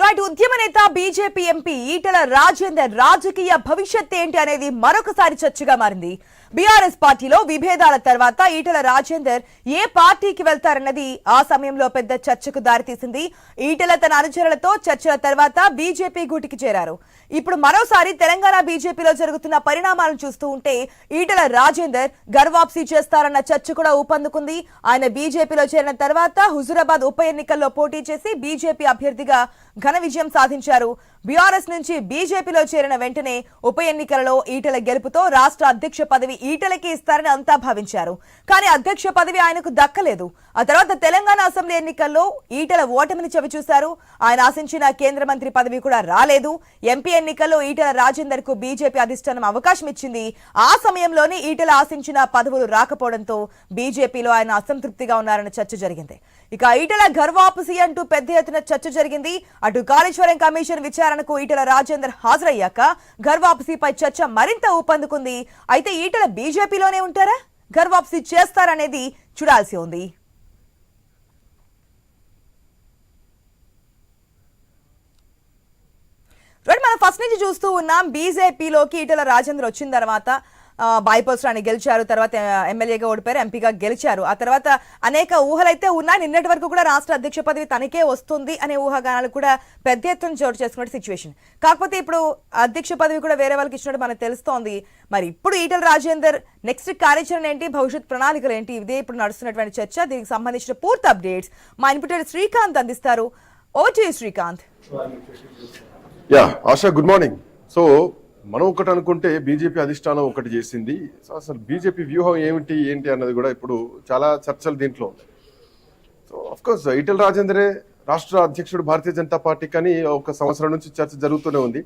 Right ఉద్యమ నేత BJP MP Etela Rajender రాజకీయ భవిష్యత్ ఏంటి అనేది మరొకసారి చర్చగా మారింది. బీఆర్ఎస్ పార్టీలో విభేదాల తర్వాత ఈటల రాజేందర్ ఏ పార్టీకి వెళ్తారన్నది ఆ సమయంలో పెద్ద చర్చకు దారితీసింది. ఈటల తన అనుచరులతో చర్చల తర్వాత బీజేపీ గూటికి చేరారు. ఇప్పుడు మరోసారి తెలంగాణ బీజేపీలో జరుగుతున్న పరిణామాలను చూస్తూ ఉంటే ఈటల రాజేందర్ గర్వాప్సీ చేస్తారన్న చర్చ కూడా ఊపందుకుంది. ఆయన బీజేపీలో చేరిన తర్వాత హుజురాబాద్ ఉప ఎన్నికల్లో పోటీ చేసి బీజేపీ అభ్యర్థిగా ఘన విజయం సాధించారు. బీఆర్ఎస్ నుంచి బీజేపీలో చేరిన వెంటనే ఉప ఎన్నికలలో ఈటల గెలుపుతో రాష్ట్ర అధ్యక్ష పదవి ఈటలకి ఇస్తారని అంతా భావించారు. కానీ అధ్యక్ష పదవి ఆయనకు దక్కలేదు. ఆ తర్వాత తెలంగాణ అసెంబ్లీ ఎన్నికల్లో ఈటల ఓటమిని చవిచూశారు ఆయన ఆశించిన కేంద్ర మంత్రి పదవి కూడా రాలేదు. ఎంపీ ఎన్నికల్లో ఈటల రాజేందర్కు బీజేపీ అధిష్టానం అవకాశం ఇచ్చింది. ఆ సమయంలోనే ఈటల ఆశించిన పదవులు రాకపోవడంతో బీజేపీలో ఆయన అసంతృప్తిగా ఉన్నారన్న చర్చ జరిగింది. ఇక ఈటల గర్వాపసి అంటూ పెద్ద ఎత్తున చర్చ జరిగింది. అటు కాళేశ్వరం కమిషన్ విచారణకు ఈటల రాజేందర్ హాజరయ్యాక గర్వాపసిపై చర్చ మరింత ఊపందుకుంది. అయితే ఈటల బీజేపీలోనే ఉంటారా? గర్వాప్సి చేస్తారనేది చూడాల్సి ఉంది. మనం ఫస్ట్ నుంచి చూస్తూ ఉన్నాం బీజేపీలోకి ఈటల రాజేంద్ర వచ్చిన తర్వాత ఆ, గెలిచారు. తర్వాత ఎమ్మెల్యేగా ఓడిపోయారు ఎంపీగా గెలిచారు. ఆ తర్వాత అనేక ఊహలైతే ఉన్నాయి. నిన్నటి వరకు కూడా రాష్ట్ర అధ్యక్ష పదవి తనకే వస్తుంది అనే ఊహాగానాలు కూడా పెద్ద ఎత్తున చోటు చేసుకున్న సిచ్యువేషన్ కాకపోతే ఇప్పుడు అధ్యక్ష పదవి కూడా వేరే వాళ్ళకి ఇచ్చినట్టు మనకు తెలుస్తోంది. మరి ఇప్పుడు ఈటల రాజేందర్ నెక్స్ట్ కార్యాచరణ ఏంటి? భవిష్యత్ ప్రణాళికలు ఏంటి? ఇదే ఇప్పుడు నడుస్తున్నటువంటి చర్చ. దీనికి సంబంధించిన పూర్తి అప్డేట్స్ మా ఇన్పుటర్ శ్రీకాంత్ అందిస్తారు. ఓ Srikanth. Yeah Asha good morning so మనం ఒకటి అనుకుంటే బీజేపీ అధిష్టానం ఒకటి చేసింది. సో అసలు బీజేపీ వ్యూహం ఏమిటి ఏంటి అన్నది కూడా ఇప్పుడు చాలా చర్చలు దీంట్లో ఉన్నాయి. సో అఫ్కోర్స్ ఈటెల రాజేందరే రాష్ట్ర అధ్యక్షుడు భారతీయ జనతా పార్టీ కానీ ఒక సంవత్సరం నుంచి చర్చ జరుగుతూనే ఉంది.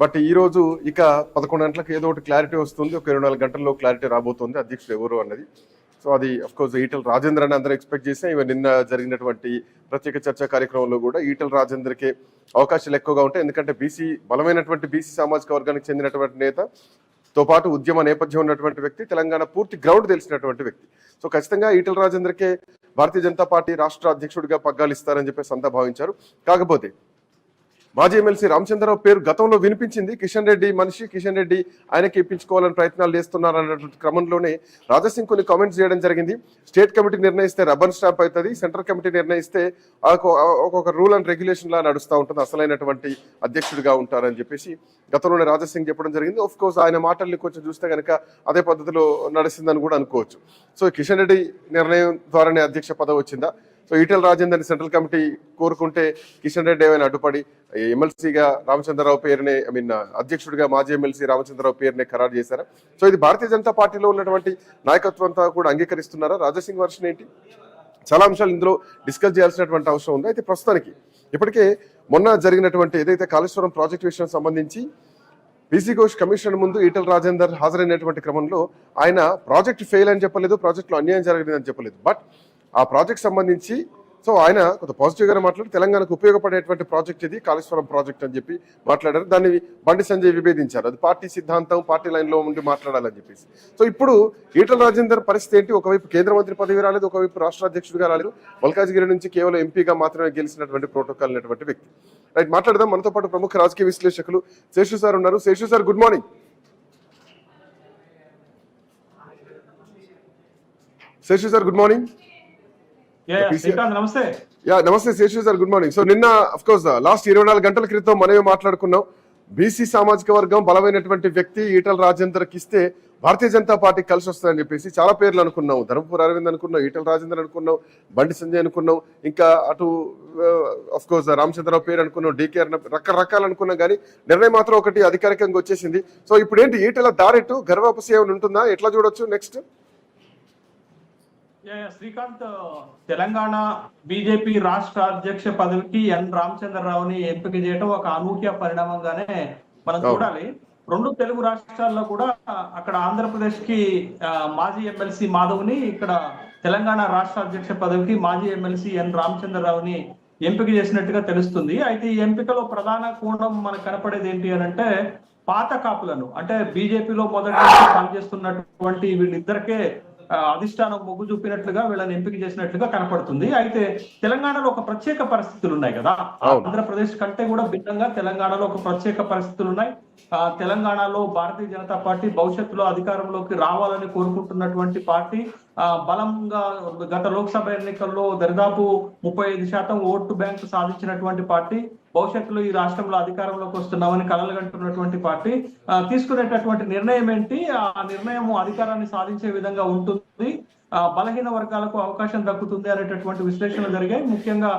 బట్ ఈ రోజు ఇక పదకొండు గంటలకు ఏదో ఒకటి క్లారిటీ వస్తుంది. ఒక ఇరవై నాలుగు గంటల్లో క్లారిటీ రాబోతుంది అధ్యక్షుడు ఎవరు అన్నది. సో అది అఫ్ కోర్స్ ఈటల రాజేంద్ర అని అందరూ ఎక్స్పెక్ట్ చేసిన ఇవి నిన్న జరిగినటువంటి ప్రత్యేక చర్చా కార్యక్రమంలో కూడా ఈటల రాజేంద్రకే అవకాశాలు ఎక్కువగా ఉంటాయి. ఎందుకంటే బీసీ బలమైనటువంటి బీసీ సామాజిక వర్గానికి చెందినటువంటి నేత తో పాటు ఉద్యమ నేపథ్యం ఉన్నటువంటి వ్యక్తి తెలంగాణ పూర్తి గ్రౌండ్ తెలిసినటువంటి వ్యక్తి. సో ఖచ్చితంగా ఈటల రాజేంద్రకే భారతీయ జనతా పార్టీ రాష్ట్ర అధ్యక్షుడిగా పగ్గాలు ఇస్తారని చెప్పేసి అంతా భావించారు. కాకపోతే మాజీ ఎమ్మెల్సీ రామచంద్రరావు పేరు గతంలో వినిపించింది. కిషన్ రెడ్డి మనిషి కిషన్ రెడ్డి ఆయనకి ఇప్పించుకోవాలని ప్రయత్నాలు చేస్తున్నారు అన్నటువంటి క్రమంలోనే రాజాసింగ్ కొన్ని కామెంట్స్ చేయడం జరిగింది. స్టేట్ కమిటీ నిర్ణయిస్తే రబ్బర్ స్టాంప్ అవుతుంది. సెంట్రల్ కమిటీ నిర్ణయిస్తే ఒక- ఒక్కొక్క రూల్ అండ్ రెగ్యులేషన్ లా నడుస్తూ ఉంటుంది. అసలైనటువంటి అధ్యక్షుడిగా ఉంటారని చెప్పేసి గతంలోనే రాజాసింగ్ చెప్పడం జరిగింది. ఆఫ్ కోర్స్ ఆయన మాటల్ని కొంచెం చూస్తే కనుక అదే పద్ధతిలో నడిచిందని కూడా అనుకోవచ్చు. సో కిషన్ రెడ్డి నిర్ణయం ద్వారానే అధ్యక్ష పదవి వచ్చిందా? సో ఈటెల రాజేందర్ని సెంట్రల్ కమిటీ కోరుకుంటే కిషన్ రెడ్డి ఏమైనా అడ్డుపడి ఎమ్మెల్సీగా రామచంద్రరావు పేరునే ఐ మీన్ అధ్యక్షుడిగా మాజీ ఎమ్మెల్సీ రామచంద్రరావు పేరునే ఖరారు చేశారా? సో ఇది భారతీయ జనతా పార్టీలో ఉన్నటువంటి నాయకత్వం అంతా కూడా అంగీకరిస్తున్నారా? రాజాసింగ్ వర్షన్ ఏంటి? చాలా అంశాలు ఇందులో డిస్కస్ చేయాల్సినటువంటి అవసరం ఉంది. అయితే ప్రస్తుతానికి ఇప్పటికే మొన్న జరిగినటువంటి ఏదైతే కాళేశ్వరం ప్రాజెక్ట్ విషయం సంబంధించి బీసీ ఘోష్ కమిషన్ ముందు ఈటల రాజేందర్ హాజరైనటువంటి క్రమంలో ఆయన ప్రాజెక్ట్ ఫెయిల్ అని చెప్పలేదు ప్రాజెక్టులో అన్యాయం జరిగింది అని చెప్పలేదు. బట్ ఆ ప్రాజెక్ట్ సంబంధించి సో ఆయన కొంత పాజిటివ్గానే మాట్లాడి తెలంగాణకు ఉపయోగపడేటువంటి ప్రాజెక్ట్ ఇది కాళేశ్వరం ప్రాజెక్ట్ అని చెప్పి మాట్లాడారు. దాన్ని బండి సంజయ్ విభేదించారు. అది పార్టీ సిద్ధాంతం పార్టీ లైన్లో ఉండి మాట్లాడాలని చెప్పేసి. సో ఇప్పుడు ఈటల రాజేందర్ పరిస్థితి ఏంటి? ఒకవైపు కేంద్ర మంత్రి పదవి రాలేదు ఒకవైపు రాష్ట్ర అధ్యక్షుడిగా రాలేదు. మల్కాజ్గిరి నుంచి కేవలం ఎంపీగా మాత్రమే గెలిచినటువంటి ప్రోటోకాల్ అనేటువంటి వ్యక్తి. రైట్ మాట్లాడదాం. మనతో పాటు ప్రముఖ రాజకీయ విశ్లేషకులు శేషు సార్ ఉన్నారు. Seshu sir good morning. Seshu sir good morning. నమస్తే. యా నమస్తే Seshu sir good morning so నిన్న అఫ్ కోర్స్ లాస్ట్ ఇరవై నాలుగు గంటల క్రితం మనమే మాట్లాడుకున్నాం. బీసీ సామాజిక వర్గం బలమైనటువంటి వ్యక్తి ఈటల రాజేందర్కి ఇస్తే భారతీయ జనతా పార్టీ కలిసి వస్తుందని చెప్పేసి చాలా పేర్లు అనుకున్నాం. ధర్మపురి అరవింద్ అనుకున్నాం ఈటల రాజేందర్ అనుకున్నాం బండి సంజయ్ అనుకున్నాం ఇంకా అటు అఫ్ కోర్స్ రామచంద్రరావు పేరు అనుకున్నాం డీకే రకరకాలు అనుకున్నాం కానీ నిర్ణయం మాత్రం ఒకటి అధికారికంగా వచ్చేసింది. సో ఇప్పుడు ఏంటి ఈటల దారెట్టు గర్వాపసి ఏమైనా ఉంటుందా? ఎట్లా చూడొచ్చు? నెక్స్ట్ శ్రీకాంత్ తెలంగాణ బీజేపీ రాష్ట్ర అధ్యక్ష పదవికి ఎన్. రామచంద్రరావుని ఎంపిక చేయడం ఒక అనూహ్య పరిణామంగానే మనం. చూడాలి. రెండు తెలుగు రాష్ట్రాల్లో కూడా అక్కడ ఆంధ్రప్రదేశ్కి మాజీ ఎమ్మెల్సీ మాధవ్ని ఇక్కడ తెలంగాణ రాష్ట్ర అధ్యక్ష పదవికి మాజీ ఎమ్మెల్సీ ఎన్. రామచంద్రరావుని ఎంపిక చేసినట్టుగా తెలుస్తుంది. అయితే ఈ ఎంపికలో ప్రధాన కోణం మనకు కనపడేది ఏంటి అని అంటే పాత కాపులను అంటే బీజేపీలో మొదటి నుంచి పనిచేస్తున్నటువంటి వీళ్ళిద్దరికే అధిష్టానం మొగ్గు చూపినట్లుగా వీళ్ళని ఎంపిక చేసినట్లుగా కనపడుతుంది. అయితే తెలంగాణలో ఒక ప్రత్యేక పరిస్థితులు ఉన్నాయి కదా. ఆంధ్రప్రదేశ్ కంటే కూడా భిన్నంగా తెలంగాణలో ఒక ప్రత్యేక పరిస్థితులు ఉన్నాయి. తెలంగాణలో భారతీయ జనతా పార్టీ భవిష్యత్తులో అధికారంలోకి రావాలని కోరుకుంటున్నటువంటి పార్టీ బలంగా గత లోక్సభ ఎన్నికల్లో దరిదాపు ముప్పై ఐదు శాతం ఓటు బ్యాంక్ సాధించినటువంటి పార్టీ భవిష్యత్తులో ఈ రాష్ట్రంలో అధికారంలోకి వస్తున్నామని కలలుగంటున్నటువంటి పార్టీ తీసుకునేటటువంటి నిర్ణయం ఏంటి? ఆ నిర్ణయం అధికారాన్ని సాధించే విధంగా ఉంటుంది. బలహీన వర్గాలకు అవకాశం దక్కుతుంది అనేటటువంటి విశ్లేషణలు జరిగాయి. ముఖ్యంగా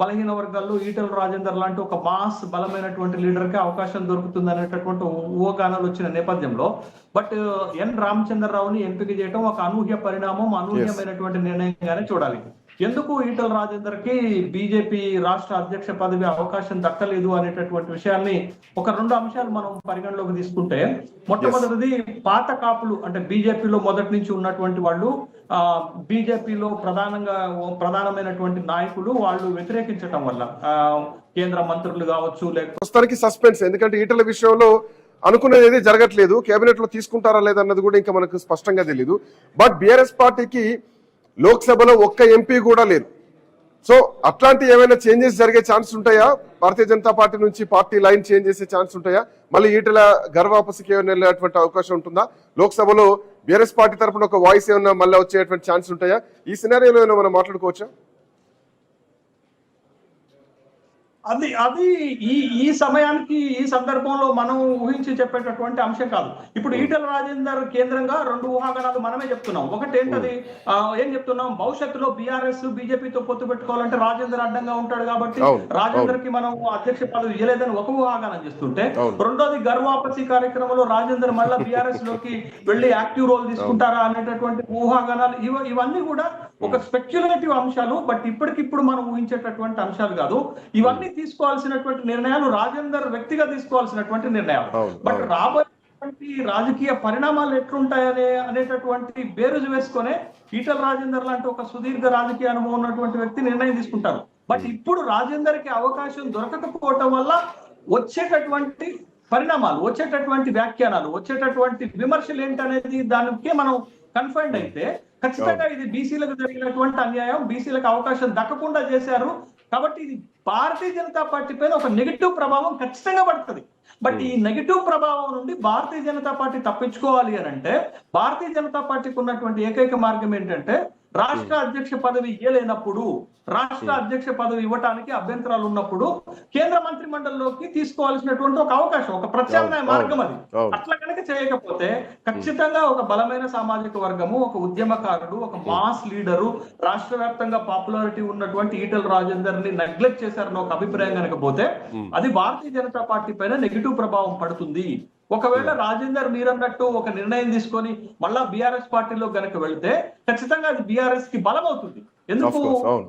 బలహీన వర్గాల్లో ఈటల రాజేందర్ లాంటి ఒక మాస్ బలమైనటువంటి లీడర్కి అవకాశం దొరుకుతుంది అనేటటువంటి ఊహాగానాలు వచ్చిన నేపథ్యంలో. బట్ ఎన్ రామచంద్రరావుని ఎంపిక చేయడం ఒక అనూహ్య పరిణామం అనూహ్యమైనటువంటి నిర్ణయంగానే చూడాలి. ఎందుకు ఈటల రాజేందర్కి బీజేపీ రాష్ట్ర అధ్యక్ష పదవి అవకాశం దక్కలేదు అనేటటువంటి విషయాన్ని ఒక రెండు అంశాలు మనం పరిగణలోకి తీసుకుంటే మొట్టమొదటిది పాత కాపులు అంటే బీజేపీలో మొదటి నుంచి ఉన్నటువంటి వాళ్ళు బీజేపీలో ప్రధానంగా ప్రధానమైనటువంటి నాయకులు వాళ్ళు వ్యతిరేకించటం వల్ల కేంద్ర మంత్రులు కావచ్చు లేకపోతే ప్రస్తుతానికి సస్పెన్స్ ఎందుకంటే ఈటల విషయంలో అనుకునేది ఏది జరగట్లేదు కేబినెట్లో తీసుకుంటారా లేదన్నది కూడా ఇంకా మనకు స్పష్టంగా తెలియదు బట్ బీఆర్ఎస్ పార్టీకి లోక్సభలో ఒక్క ఎంపీ కూడా లేదు. సో అట్లాంటి ఏమైనా చేంజెస్ జరిగే ఛాన్స్ ఉంటాయా? భారతీయ జనతా పార్టీ నుంచి పార్టీ లైన్ చేంజ్ చేసే ఛాన్స్ ఉంటాయా? మళ్ళీ ఈటల గర్వాపసికి ఏమైనా వెళ్ళేటువంటి అవకాశం ఉంటుందా? లోక్సభలో బీఆర్ఎస్ పార్టీ తరపున ఒక వాయిస్ ఏమైనా మళ్ళీ వచ్చేటువంటి ఛాన్స్ ఉంటాయా? ఈ సినారియోలో ఏమైనా మనం మాట్లాడుకోవచ్చా? అది అది ఈ ఈ సమయానికి ఈ సందర్భంలో మనం ఊహించి చెప్పేటటువంటి అంశం కాదు. ఇప్పుడు ఈటల రాజేందర్ కేంద్రంగా రెండు ఊహాగానాలు మనమే చెప్తున్నాం. ఒకటి ఏంటది ఏం చెప్తున్నాం? భవిష్యత్తులో బీఆర్ఎస్ బీజేపీతో పొత్తు పెట్టుకోవాలంటే రాజేందర్ అడ్డంగా ఉంటాడు కాబట్టి రాజేందర్కి మనం అధ్యక్ష పదవి ఇవ్వలేదని ఒక ఊహాగానం చేస్తుంటే. రెండోది గర్వాపసి కార్యక్రమంలో రాజేందర్ మళ్ళా బీఆర్ఎస్లోకి వెళ్ళి యాక్టివ్ రోల్ తీసుకుంటారా అనేటటువంటి ఊహాగానాలు ఇవ ఇవన్నీ కూడా ఒక స్పెక్యులేటివ్ అంశాలు బట్ ఇప్పటికిప్పుడు మనం ఊహించేటటువంటి అంశాలు కాదు. ఇవన్నీ తీసుకోవాల్సినటువంటి నిర్ణయాలు రాజేందర్ వ్యక్తిగా తీసుకోవాల్సినటువంటి నిర్ణయాలు. బట్. రాబోయేటువంటి రాజకీయ పరిణామాలు ఎట్లుంటాయనే అనేటటువంటి బేరుజు వేసుకొని ఈటల రాజేందర్ లాంటి ఒక సుదీర్ఘ రాజకీయ అనుభవం ఉన్నటువంటి వ్యక్తి నిర్ణయం తీసుకుంటారు. బట్ ఇప్పుడు రాజేందర్కి అవకాశం దొరకకపోవటం వల్ల వచ్చేటటువంటి పరిణామాలు వచ్చేటటువంటి వ్యాఖ్యానాలు వచ్చేటటువంటి విమర్శలు ఏంటనేది దానికే మనం కన్ఫైన్డ్ అయితే ఖచ్చితంగా ఇది బీసీలకు జరిగినటువంటి అన్యాయం. బీసీలకు అవకాశం దక్కకుండా చేశారు. కాబట్టి ఇది భారతీయ జనతా పార్టీ పైన ఒక నెగిటివ్ ప్రభావం ఖచ్చితంగా పడుతుంది. బట్ ఈ నెగిటివ్ ప్రభావం నుండి భారతీయ జనతా పార్టీ తప్పించుకోవాలి అని అంటే భారతీయ జనతా పార్టీకి ఉన్నటువంటి ఏకైక మార్గం ఏంటంటే రాష్ట్ర అధ్యక్ష పదవి ఇయ్యలేనప్పుడు రాష్ట్ర అధ్యక్ష పదవి ఇవ్వటానికి అభ్యంతరాలు ఉన్నప్పుడు కేంద్ర మంత్రి మండలిలోకి తీసుకోవాల్సినటువంటి ఒక అవకాశం ఒక ప్రత్యామ్నాయ మార్గం అది. అట్లా కనుక చేయకపోతే ఖచ్చితంగా ఒక బలమైన సామాజిక వర్గము ఒక ఉద్యమకారుడు ఒక మాస్ లీడరు రాష్ట్ర వ్యాప్తంగా పాపులారిటీ ఉన్నటువంటి ఈటల రాజేందర్ని నెగ్లెక్ట్ చేశారని ఒక అభిప్రాయం కనుక పోతే అది భారతీయ జనతా పార్టీ పైన నెగిటివ్ ప్రభావం పడుతుంది. ఒకవేళ రాజేందర్ మీరన్నట్టు ఒక నిర్ణయం తీసుకొని మళ్ళా బీఆర్ఎస్ పార్టీలో గనక వెళ్తే ఖచ్చితంగా అది బీఆర్ఎస్కి బలం అవుతుంది ఎందుకు.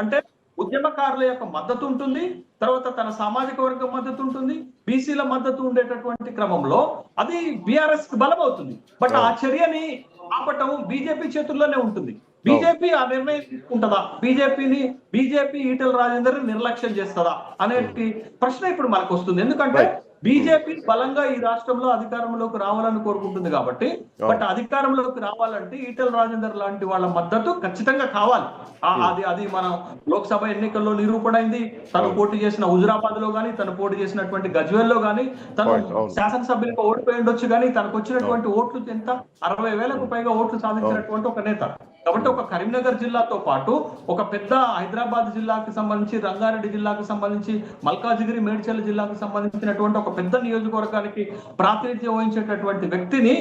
అంటే ఉద్యమకారుల యొక్క మద్దతు ఉంటుంది తర్వాత తన సామాజిక వర్గం మద్దతు ఉంటుంది బీసీల మద్దతు ఉండేటటువంటి క్రమంలో అది బీఆర్ఎస్కి బలం అవుతుంది బట్ ఆ చర్యని ఆపటం బీజేపీ చేతుల్లోనే ఉంటుంది. బీజేపీ ఆ నిర్ణయం తీసుకుంటుందా? బీజేపీని బీజేపీ ఈటల రాజేందర్ నిర్లక్ష్యం చేస్తుందా? అనేది ప్రశ్న ఇప్పుడు మనకు వస్తుంది. ఎందుకంటే. బీజేపీ బలంగా ఈ రాష్ట్రంలో అధికారంలోకి రావాలని కోరుకుంటుంది కాబట్టి బట్ అధికారంలోకి రావాలంటే ఈటల రాజేందర్ లాంటి వాళ్ళ మద్దతు ఖచ్చితంగా కావాలి. ఆ- అది అది మనం లోక్సభ ఎన్నికల్లో నిరూపణైంది. తను పోటీ చేసిన హుజురాబాద్లో గానీ తను పోటీ చేసినటువంటి గజ్వేల్లో గానీ తను. శాసనసభ్యులకు ఓడిపోయి ఉండొచ్చు కానీ తనకు వచ్చినటువంటి ఓట్లు ఎంత? అరవై వేలకు పైగా ఓట్లు సాధించినటువంటి ఒక నేత. కాబట్టి ఒక కరీంనగర్ జిల్లాతో పాటు ఒక పెద్ద హైదరాబాద్ జిల్లాకి సంబంధించి రంగారెడ్డి జిల్లాకు సంబంధించి మల్కాజిగిరి మేడ్చల్ జిల్లాకు సంబంధించినటువంటి ఒక పెద్ద నియోజకవర్గానికి ప్రాతినిధ్యం వహించేటటువంటి వ్యక్తిని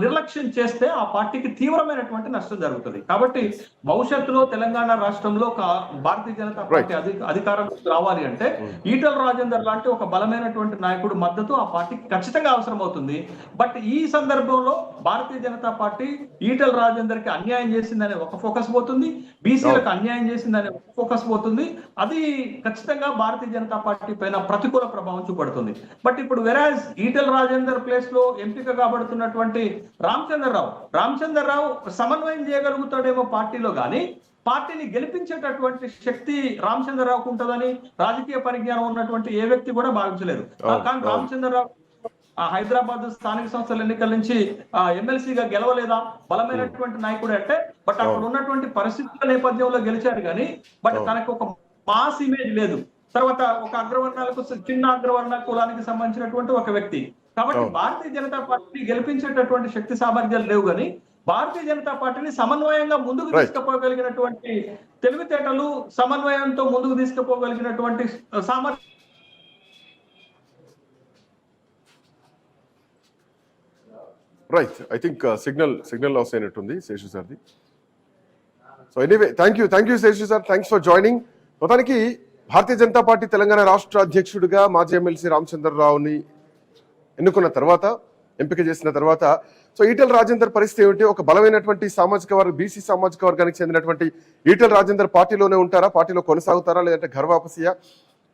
నిర్లక్ష్యం చేస్తే ఆ పార్టీకి తీవ్రమైనటువంటి నష్టం జరుగుతుంది. కాబట్టి భవిష్యత్తులో తెలంగాణ రాష్ట్రంలో కా- భారతీయ జనతా పార్టీ అధి అధికారంలోకి రావాలి అంటే ఈటల రాజేందర్ లాంటి ఒక బలమైనటువంటి నాయకుడు మద్దతు ఆ పార్టీకి ఖచ్చితంగా అవసరం అవుతుంది బట్ ఈ సందర్భంలో భారతీయ జనతా పార్టీ ఈటల రాజేందర్కి అన్యాయం చేసిందనే ఒక ఫోకస్ పోతుంది. బీసీలకు అన్యాయం చేసిందనే ఒక ఫోకస్ పోతుంది. అది ఖచ్చితంగా భారతీయ జనతా పార్టీ పైన ప్రతికూల ప్రభావం చూపడుతుంది. బట్ ఇప్పుడు వెరాజ్ ఈటల రాజేందర్ ప్లేస్లో ఎంపిక కాబడుతున్నటువంటి రామచంద్రరావు. రామచంద్రరావు సమన్వయం చేయగలుగుతాడేమో పార్టీలో గాని పార్టీని గెలిపించేటటువంటి శక్తి రామచంద్రరావుకు ఉంటుందని రాజకీయ పరిజ్ఞానం ఉన్నటువంటి ఏ వ్యక్తి కూడా భావించలేరు అవును, కానీ. రామచంద్రరావు ఆ హైదరాబాద్ స్థానిక సంస్థల ఎన్నికల నుంచి ఎమ్మెల్సీగా గెలవలేదా? బలమైనటువంటి నాయకుడు అంటే బట్ అక్కడ ఉన్నటువంటి పరిస్థితుల నేపథ్యంలో గెలిచాడు కానీ బట్ తనకు ఒక మాస్ ఇమేజ్ లేదు. తర్వాత ఒక అగ్రవర్ణాలకు చిన్న అగ్రవర్ణ కులానికి సంబంధించినటువంటి ఒక వ్యక్తి. కాబట్టి భారతీయ జనతా పార్టీ గెలిపించేటటువంటి శక్తి సామర్థ్యాలు లేవు కానీ భారతీయ జనతా పార్టీని సమన్వయంగా ముందుకు. తీసుకుపోగలిగినటువంటి తెలివితేటలు సమన్వయంతో ముందుకు తీసుకుపోగలిగినటువంటి సామర్థ్యం right I think signal signal loss అయినట్టుంది Seshu సార్ది. So anyway thank you thank you Seshu sir. Thanks for joining మొత్తానికి భారతీయ జనతా పార్టీ తెలంగాణ రాష్ట్ర అధ్యక్షుడిగా మాజీ ఎమ్మెల్సీ రామచంద్రరావుని ఎన్నుకున్న తర్వాత ఎంపిక చేసిన తర్వాత సో ఈటెల రాజేందర్ పరిస్థితి ఏమిటి? ఒక బలమైనటువంటి సామాజిక వర్గ బీసీ సామాజిక వర్గానికి చెందినటువంటి ఈటెల రాజేందర్ పార్టీలోనే ఉంటారా? పార్టీలో కొనసాగుతారా? లేదంటే ఘర్వాపసియా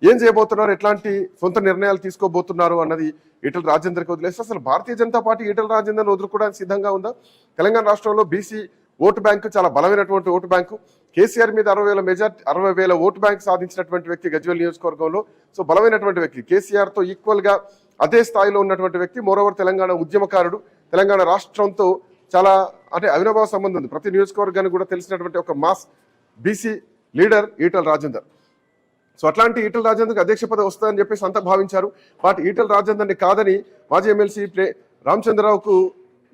ఏం చేయబోతున్నారు? ఎట్లాంటి సొంత నిర్ణయాలు తీసుకోబోతున్నారు అన్నది ఈటల రాజేందర్కి వదిలేస్తే అసలు భారతీయ జనతా పార్టీ ఈటల రాజేందర్ వదులుకోవడానికి సిద్ధంగా ఉందా? తెలంగాణ రాష్ట్రంలో బీసీ ఓటు బ్యాంకు చాలా బలమైనటువంటి ఓటు బ్యాంకు. కేసీఆర్ మీద అరవై వేల మెజార్టీ అరవై వేల ఓటు బ్యాంక్ సాధించినటువంటి వ్యక్తి గజ్వేల్ నియోజకవర్గంలో. సో బలమైనటువంటి వ్యక్తి. కేసీఆర్తో ఈక్వల్గా అదే స్థాయిలో ఉన్నటువంటి వ్యక్తి మోరోవర్ తెలంగాణ ఉద్యమకారుడు తెలంగాణ రాష్ట్రంతో చాలా అంటే అవినాభావ సంబంధం ఉంది. ప్రతి నియోజకవర్గానికి కూడా తెలిసినటువంటి ఒక mass BC leader Etela Rajender. So అట్లాంటి ఈటల రాజేందర్కి అధ్యక్ష పదవి వస్తుందని చెప్పేసి అంతా భావించారు. బట్ ఈటల రాజేందర్ని కాదని మాజీ ఎమ్మెల్సీ ప్లే రామచంద్రరావుకు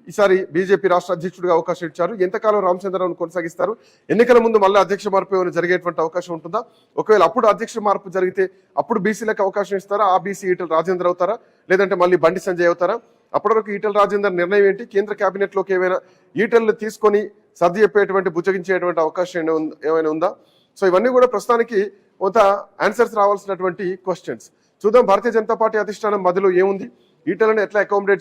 ఈసారి బీజేపీ రాష్ట్ర అధ్యక్షుడిగా అవకాశం ఇచ్చారు. ఎంతకాలం రామచంద్రరావును కొనసాగిస్తారు? ఎన్నికల ముందు మళ్ళీ అధ్యక్ష మార్పు ఏమైనా జరిగేటువంటి అవకాశం ఉంటుందా? ఒకవేళ అప్పుడు అధ్యక్ష మార్పు జరిగితే అప్పుడు బీసీలకు అవకాశం ఇస్తారా? ఆ బీసీ ఈటల రాజేందర్ అవుతారా? లేదంటే మళ్ళీ బండి సంజయ్ అవుతారా? అప్పటి వరకు ఈటల రాజేందర్ నిర్ణయం ఏంటి? కేంద్ర కేబినెట్లోకి ఏమైనా ఈటలను తీసుకొని సర్ది చెప్పేటువంటి బుజ్జగించేటువంటి అవకాశం ఏమైనా ఉందా- ఏమైనా ఉందా? సో ఇవన్నీ కూడా ప్రస్తుతానికి కొంత ఆన్సర్స్ రావాల్సినటువంటి క్వశ్చన్స్. చూద్దాం భారతీయ జనతా పార్టీ అధిష్టానం మధ్యలో ఏముంది? ఈటలను ఎట్లా అకామిడేట్